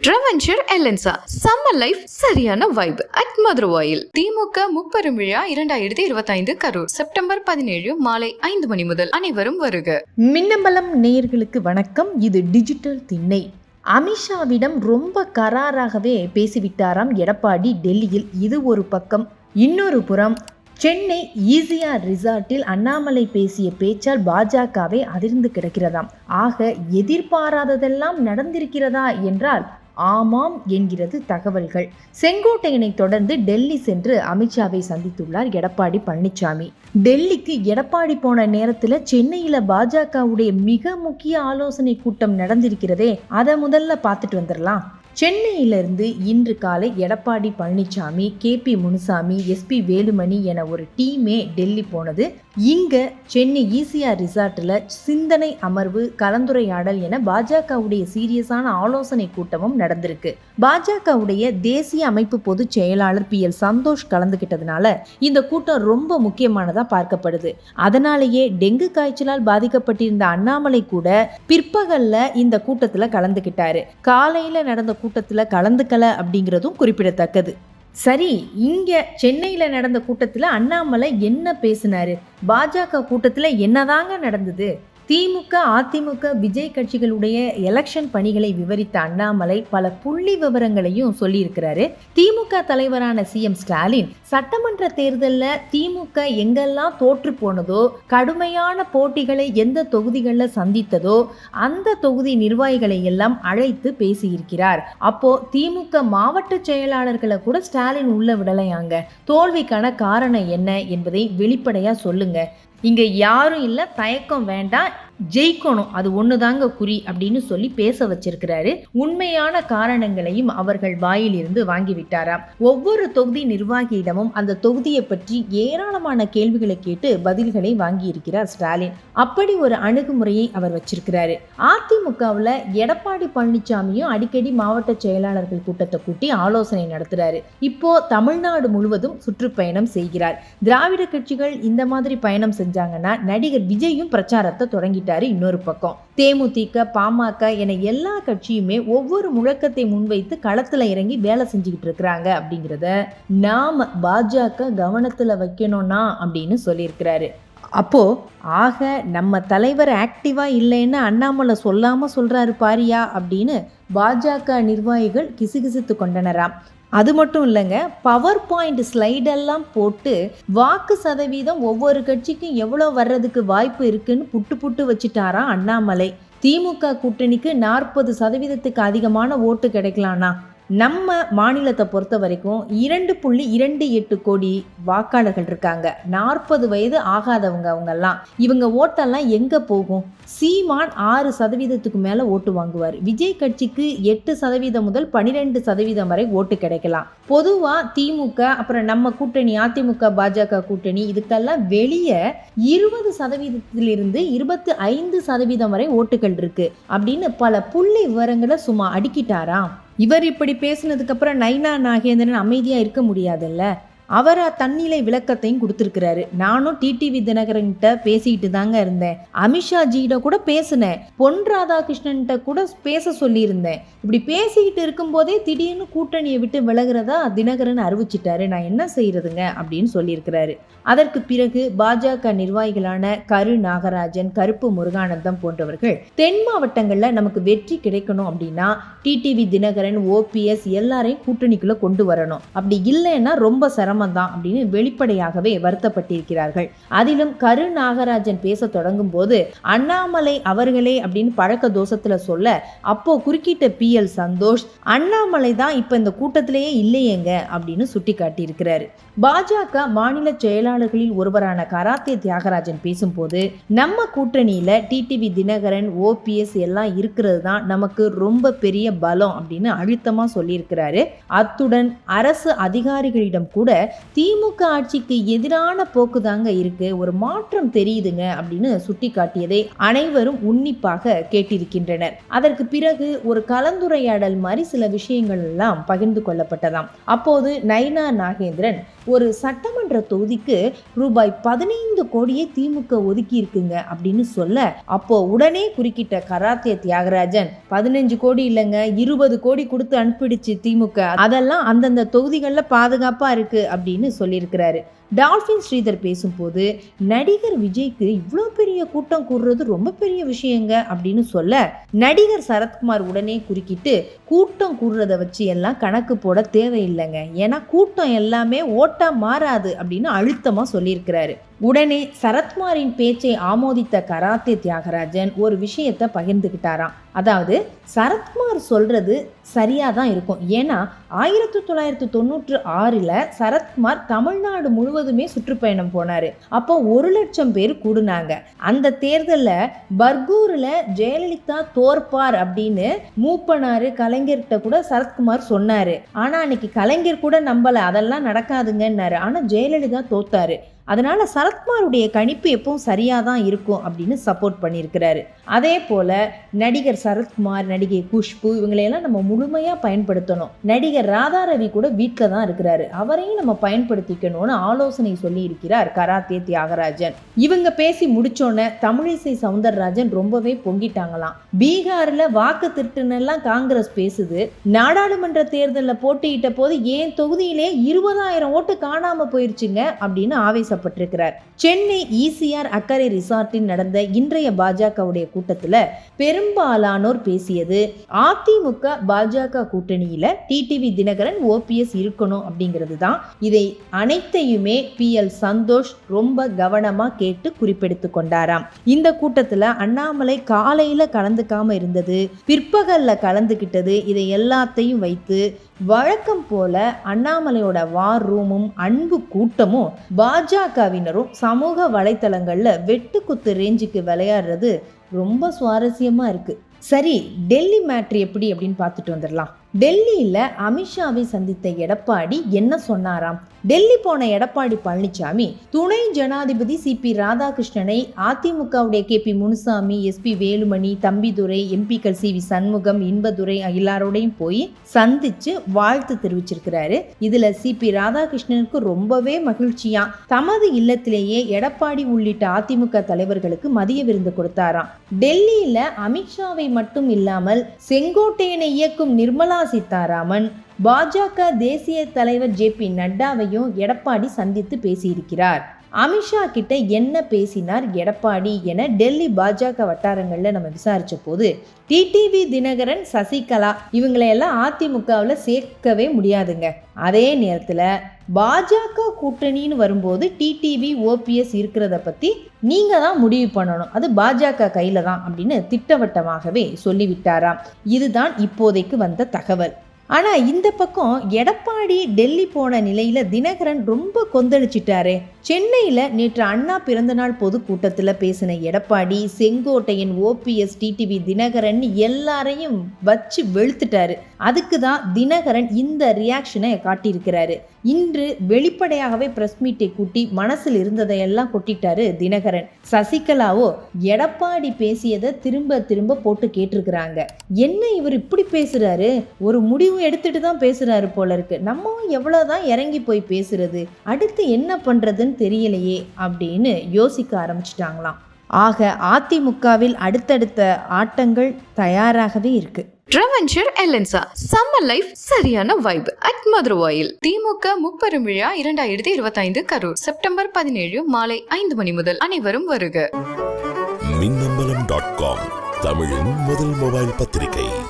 ட்ரெவென்ச்சர் எலன்சா summer life சரியான vibe at Maduravoyal DMK முப்பெரும் விழா இரண்டாயிரத்தி இருபத்தைந்து கரூர். செப்டம்பர் பதினேழு மாலை ஐந்து மணி முதல் அனைவரும் வருக. மின்னம்பலம் நேயர்களுக்கு வணக்கம். இது டிஜிட்டல் திண்ணை அமித்ஷாவிடம் ரொம்ப கராராகவே பேசிவிட்டாராம் எடப்பாடி டெல்லியில். இது ஒரு பக்கம். இன்னொரு புறம் சென்னை ஈசிஆர் ரிசார்ட்டில் அண்ணாமலை பேசிய பேச்சால் பாஜகவே அதிர்ந்து கிடக்கிறதாம். ஆக எதிர்பாராததெல்லாம் நடந்திருக்கிறதா என்றால் ஆமாம் என்கிறது தகவல்கள். செங்கோட்டையனை தொடர்ந்து டெல்லி சென்று அமித்ஷாவை சந்தித்துள்ளார் எடப்பாடி பழனிசாமி டெல்லிக்கு எடப்பாடி போன நேரத்தில் சென்னையில் பாஜகவுடைய மிக முக்கிய ஆலோசனை கூட்டம் நடந்திருக்கிறதே அதை முதல்ல பார்த்துட்டு வந்துடலாம். சென்னையிலிருந்து இன்று காலை Edappadi Palaniswami K P Munusamy S P Velumani என ஒரு டீமே டெல்லி போனது. இங்க சென்னை ஈசிஆர் ரிசார்ட்டில் சிந்தனை அமர்வு கலந்துரையாடல் என பாஜகவுடைய சீரியஸான ஆலோசனை கூட்டமும் நடந்திருக்கு. பாஜகவுடைய தேசிய அமைப்பு பொதுச் செயலாளர் பி எல் சந்தோஷ் கலந்துகிட்டதுனால இந்த கூட்டம் ரொம்ப முக்கியமானதா பார்க்கப்படுது. அதனாலேயே டெங்கு காய்ச்சலால் பாதிக்கப்பட்டிருந்த அண்ணாமலை கூட பிற்பகல்ல இந்த கூட்டத்தில் கலந்துகிட்டாரு. காலையில நடந்த கூட்டத்தில் கலந்துக்கல அப்படிங்கிறதும் குறிப்பிடத்தக்கது. சரி இங்கே சென்னையில் நடந்த கூட்டத்தில் அண்ணாமலை என்ன பேசினாரு? பாஜக கூட்டத்தில் என்னதாங்க நடந்தது? திமுக அதிமுக விஜய் கட்சிகளுடைய எலெக்ஷன் பணிகளை விவரித்த அண்ணாமலை பல புள்ளி விவரங்களையும் சொல்லியிருக்கிறாரு. திமுக தலைவரான சிஎம் ஸ்டாலின் சட்டமன்ற தேர்தலில் திமுக எங்கெல்லாம் தோற்று போனதோ கடுமையான போட்டிகளை எந்த தொகுதிகளில் சந்தித்ததோ அந்த தொகுதி நிர்வாகிகளை எல்லாம் அழைத்து பேசியிருக்கிறார். அப்போ திமுக மாவட்ட செயலாளர்களை கூட ஸ்டாலின் உள்ள விடலையாங்க. தோல்விக்கான காரணம் என்ன என்பதை வெளிப்படையா சொல்லுங்க. இங்கே யாரும் இல்லை தயக்கம் வேண்டாம். ஜெயிக்கணும். அது ஒண்ணுதாங்க குறி அப்படின்னு சொல்லி பேச வச்சிருக்கிறாரு. உண்மையான காரணங்களையும் அவர்கள் வாயிலிருந்து வாங்கிவிட்டாராம் ஒவ்வொரு தொகுதி நிர்வாகியிடமும் அந்த தொகுதியை பற்றி ஏராளமான கேள்விகளை கேட்டு பதில்களை வாங்கி இருக்கிறார் ஸ்டாலின். அப்படி ஒரு அணுகுமுறையை அவர் வச்சிருக்கிறாரு. அதிமுகவில் எடப்பாடி பழனிசாமியும் அடிக்கடி மாவட்ட செயலாளர்கள் கூட்டத்தை கூட்டி ஆலோசனை நடத்துறாரு. இப்போ தமிழ்நாடு முழுவதும் சுற்றுப்பயணம் செய்கிறார். திராவிட கட்சிகள் இந்த மாதிரி பயணம் செஞ்சாங்கன்னா நடிகர் விஜயும் பிரச்சாரத்தை தொடங்கிட்டாரு இன்னொரு பக்கம். தேமுதிக பாமக என எல்லா கட்சியுமே ஒவ்வொரு முழக்கத்தை முன்வைத்து களத்துல இறங்கி வேலை செஞ்சுக்கிட்டு இருக்கிறாங்க அப்படிங்கிறத நாம பாஜக கவனத்துல வைக்கணும்னா அப்படின்னு சொல்லியிருக்கிறாரு. அப்போ ஆக நம்ம தலைவர் ஆக்டிவா இல்லைன்னு அண்ணாமலை சொல்லாம சொல்றாரு பாரியா அப்படின்னு பாஜக நிர்வாகிகள் கிசுகிசுத்து கொண்டனராம். அது மட்டும் இல்லைங்க பவர் பாயிண்ட் ஸ்லைடெல்லாம் போட்டு வாக்கு சதவீதம் ஒவ்வொரு கட்சிக்கும் எவ்வளோ வர்றதுக்கு வாய்ப்பு இருக்குன்னு புட்டு புட்டு வச்சுட்டாராம் அண்ணாமலை. திமுக கூட்டணிக்கு நாற்பது சதவீதத்துக்கு அதிகமான ஓட்டு கிடைக்கலானா நம்ம மாநிலத்தை பொறுத்த வரைக்கும் இரண்டு புள்ளி இரண்டு எட்டு கோடி வாக்காளர்கள் இருக்காங்க. நாற்பது வயது ஆகாதவங்க அவங்கெல்லாம். இவங்க ஓட்டெல்லாம் எங்கே போகும்? சீமான் ஆறு சதவீதத்துக்கு மேலே ஓட்டு வாங்குவார். விஜய் கட்சிக்கு எட்டு சதவீதம் முதல் பனிரெண்டு சதவீதம் வரை ஓட்டு கிடைக்கலாம். பொதுவாக திமுக அப்புறம் நம்ம கூட்டணி அதிமுக பாஜக கூட்டணி இதுக்கெல்லாம் வெளியே இருபது சதவீதத்திலிருந்து இருபத்தி ஐந்து சதவீதம் வரை ஓட்டுகள் இருக்கு. அப்படின்னு பல புள்ளி விவரங்களை சும்மா அடுக்கிட்டாராம். இவர் இப்படி பேசினதுக்கப்புறம் நைனா நாகேந்திரன் அமைதியாக இருக்க முடியாதுல்ல? அவர் தன்னிலை விளக்கத்தையும் கொடுத்துருக்கிறாரு. நானும் டிடிவி தினகரன்கிட்ட பேசிக்கிட்டு தாங்க இருந்தேன். அமித்ஷா ஜியிட கூட பேசினேன். பொன் ராதாகிருஷ்ணன்கிட்ட கூட பேச சொல்லியிருந்தேன். இப்படி பேசிக்கிட்டு இருக்கும்போதே திடீர்னு கூட்டணியை விட்டு விலகிறதா தினகரன் அறிவிச்சிட்டாரு. நான் என்ன செய்யறதுங்க? அப்படின்னு சொல்லியிருக்கிறாரு. அதற்கு பிறகு பாஜக நிர்வாகிகளான கரு நாகராஜன் கருப்பு முருகானந்தம் போன்றவர்கள் தென் மாவட்டங்களில் நமக்கு வெற்றி கிடைக்கணும் அப்படின்னா டிடிவி தினகரன் ஓபிஎஸ் எல்லாரையும் கூட்டணிக்குள்ளே கொண்டு வரணும். அப்படி இல்லைன்னா ரொம்ப சிரமம். சிரமம்தான் அப்படின்னு வெளிப்படையாகவே வருத்தப்பட்டிருக்கிறார்கள். அதிலும் கரு நாகராஜன் பேச தொடங்கும் போது அண்ணாமலை அவர்களே அப்படின்னு பழக்க தோஷத்துல சொல்ல அப்போ குறுக்கிட்ட பி. எல். சந்தோஷ் அண்ணாமலை தான் இப்ப இந்த கூட்டத்திலேயே இல்லையேங்க அப்படின்னு சுட்டி காட்டியிருக்கிறாரு பாஜக மாநில செயலாளர்களில் ஒருவரான கராத்தே தியாகராஜன் பேசும்போது நம்ம கூட்டணியில டிடிவி தினகரன் ஓபிஎஸ் எல்லாம் இருக்கிறது தான் நமக்கு ரொம்ப பெரிய பலம் அப்படின்னு அழுத்தமா சொல்லியிருக்கிறாரு. அத்துடன் அரசு அதிகாரிகளிடம் கூட திமுக ஆட்சிக்கு எதிரான போக்கு தாங்க இருக்கு. ஒரு மாற்றம் தெரியுதுங்க அப்படின்னு சுட்டி காட்டியதை அனைவரும் உன்னிப்பாக கேட்டிருக்கின்றனர். அதற்கு பிறகு ஒரு கலந்துரையாடல் மாதிரி சில விஷயங்கள் எல்லாம் பகிர்ந்து கொள்ளப்பட்டதாம். அப்போது நைனா நாகேந்திரன் ஒரு சட்டமன்ற தொகுதிக்கு ரூபாய் பதினைந்து கோடியே திமுக ஒதுக்கி இருக்குங்க அப்படின்னு சொல்ல அப்போ உடனே குறுக்கிட்ட கராத்தே தியாகராஜன் பதினஞ்சு கோடி இல்லைங்க இருபது கோடி கொடுத்து அனுப்பிடுச்சு திமுக. அதெல்லாம் அந்தந்த தொகுதிகளில் பாதுகாப்பா இருக்கு அப்படின்னு சொல்லியிருக்கிறாரு. டால்ஃபின் ஸ்ரீதர் பேசும்போது நடிகர் விஜய்க்கு இவ்வளோ பெரிய கூட்டம் கூடுறது ரொம்ப பெரிய விஷயங்க அப்படின்னு சொல்ல நடிகர் சரத்குமார் உடனே குறுக்கிட்டு கூட்டம் கூடுறத வச்சு எல்லாம் கணக்கு போட தேவையில்லைங்க. ஏன்னா கூட்டம் எல்லாமே ஓட்டா மாறாது அப்படின்னு அழுத்தமாக சொல்லியிருக்கிறாரு. உடனே சரத்குமாரின் பேச்சை ஆமோதித்த கராத்தே தியாகராஜன் ஒரு விஷயத்தை பகிர்ந்துக்கிட்டாராம் அதாவது சரத்குமார் சொல்றது சரியாக தான் இருக்கும். ஏன்னா ஆயிரத்தி தொள்ளாயிரத்தி தொண்ணூற்று ஆறில் சரத்குமார் தமிழ்நாடு முழுவதுமே சுற்றுப்பயணம் போனார். அப்போ ஒரு லட்சம் பேர் கூடுனாங்க. அந்த தேர்தலில் பர்கூரில் ஜெயலலிதா தோற்பார் அப்படின்னு மூப்பனார் கலைஞர்கிட்ட கூட சரத்குமார் சொன்னார். ஆனால் அன்னைக்கு கலைஞர் கூட நம்பலை. அதெல்லாம் நடக்காதுங்கன்னாரு. ஆனால் ஜெயலலிதா தோத்தாரு. அதனால் சரத்குமாருடைய கணிப்பு எப்பவும் சரியாக தான் இருக்கும் அப்படின்னு சப்போர்ட் பண்ணியிருக்கிறாரு. அதே போல் நடிகர் சரத்குமார் நடிகை குஷ்பு இவங்களையெல்லாம் நம்ம முழுமையாக பயன்படுத்தணும். நடிகர் ராதாரவி கூட வீட்டில் தான் இருக்கிறாரு. அவரையும் நம்ம பயன்படுத்திக்கணும்னு ஆலோசனை சொல்லி இருக்கிறார் கராத்தே தியாகராஜன். இவங்க பேசி முடிச்சோன்னே தமிழிசை சவுந்தரராஜன் ரொம்பவே பொங்கிட்டாங்களாம். பீகாரில் வாக்கு திருட்டுனெல்லாம் காங்கிரஸ் பேசுது. நாடாளுமன்ற தேர்தலில் போட்டியிட்ட போது ஏன் தொகுதியிலே இருபதாயிரம் ஓட்டு காணாமல் போயிருச்சுங்க அப்படின்னு ஆவேசப்பட்டிருக்கிறார் சென்னை ஈசிஆர் அக்கறை ரிசார்ட்டில் நடந்த இன்றைய பாஜகவுடைய கூட்டத்தில் பெரும்பாலானோர் பேசியது அதிமுக பாஜக கூட்டணியில டிடிவி தினகரன் ஓபிஎஸ் இருக்கணும் அப்படிங்கிறது தான். இதை அனைத்தையுமே பி எல் சந்தோஷ் ரொம்ப கவனமா கேட்டு குறிப்பெடுத்து கொண்டாராம். இந்த கூட்டத்தில் அண்ணாமலை காலையில கலந்துக்காம இருந்தது பிற்பகல்ல கலந்துக்கிட்டது இதை எல்லாத்தையும் வைத்து வழக்கம் போல அண்ணாமலையோட வார் ரூமும் அன்பு கூட்டமும் பாஜகவினரும் சமூக வலைத்தளங்களில் வெட்டுக்குத்து ரேஞ்சுக்கு விளையாடுறது ரொம்ப சுவாரஸ்யமாக இருக்குது சரி டெல்லி மேட்ரு எப்படி அப்படின்னு பார்த்துட்டு வந்துடலாம். டெல்லியில் அமித்ஷாவை சந்தித்த எடப்பாடி என்ன சொன்னாராம்? டெல்லி போன எடப்பாடி பழனிசாமி துணை ஜனாதிபதி சி பி ராதாகிருஷ்ணனை அதிமுகவுடைய K P Munusamy S P Velumani Thambidurai எம்பிக்கள் சி வி சண்முகம் இன்பதுரை எல்லாரோடையும் போய் சந்திச்சு வாழ்த்து தெரிவிச்சிருக்கிறாரு. இதுல சி பி ராதாகிருஷ்ணனுக்கு ரொம்பவே மகிழ்ச்சியா தமது இல்லத்திலேயே எடப்பாடி உள்ளிட்ட அதிமுக தலைவர்களுக்கு மதிய விருந்து கொடுத்தாராம். டெல்லியில அமித்ஷாவை மட்டும் இல்லாமல் செங்கோட்டையனை இயக்கும் நிர்மலா சீதாராமன். பாஜக தேசிய தலைவர் ஜே பி நட்டாவையும் எடப்பாடி சந்தித்து பேசியிருக்கிறார். அமித்ஷா கிட்ட என்ன பேசினார் எடப்பாடி என டெல்லி பாஜக வட்டாரங்களில் நம்ம விசாரிச்ச போது டிடிவி தினகரன் சசிகலா இவங்களையெல்லாம் அதிமுகவில் சேர்க்கவே முடியாதுங்க. அதே நேரத்தில் பாஜக கூட்டணின்னு வரும்போது டிடிவி ஓபிஎஸ் இருக்கிறத பற்றி நீங்கள் தான் முடிவு பண்ணணும். அது பாஜக கையில் தான் அப்படின்னு திட்டவட்டமாகவே சொல்லிவிட்டாராம். இதுதான் இப்போதைக்கு வந்த தகவல். ஆனால் இந்த பக்கம் எடப்பாடி டெல்லி போன நிலையில் தினகரன் ரொம்ப கொந்தளிச்சிட்டாரே. சென்னையில் நேற்று அண்ணா பிறந்தநாள் பொதுக்கூட்டத்தில் பேசின எடப்பாடி செங்கோட்டையன் ஓபிஎஸ் டிடிவி தினகரன் எல்லாரையும் வச்சு வெளுத்துட்டாரு. அதுக்கு தான் தினகரன் இந்த ரியாக்ஷனை காட்டியிருக்கிறாரு. இன்று வெளிப்படையாகவே பிரஸ் மீட்டை கூட்டி மனசில் இருந்ததையெல்லாம் கொட்டிட்டாரு தினகரன். சசிகலாவோ எடப்பாடி பேசியதை திரும்ப திரும்ப போட்டு கேட்டிருக்கிறாங்க. என்ன இவர் இப்படி பேசுறாரு? ஒரு முடிவு எடுத்துட்டு தான் பேசுறாரு போல இருக்கு. நம்ம எவ்வளவுதான் இறங்கி போய் பேசுறது? அடுத்து என்ன பண்றதுன்னு தெரியலையே அப்படின்னு யோசிக்க ஆரம்பிச்சிட்டாங்களாம். ஆக அதிமுகவில் அடுத்தடுத்த ஆட்டங்கள் தயாராகவே இருக்கு. ட்ரெவென்ச்சர் எலன்சா சம்மர் லைஃப் சரியான வைப் அட் மதுரவாயில் திமுக முப்பெரும் விழா இரண்டாயிரத்தி இருபத்தைந்து கரூர். செப்டம்பர் பதினேழு மாலை ஐந்து மணி முதல் அனைவரும் வருக. மின்னம்பலம் டாட் காம் தமிழின் முதல் மொபைல் பத்திரிகை.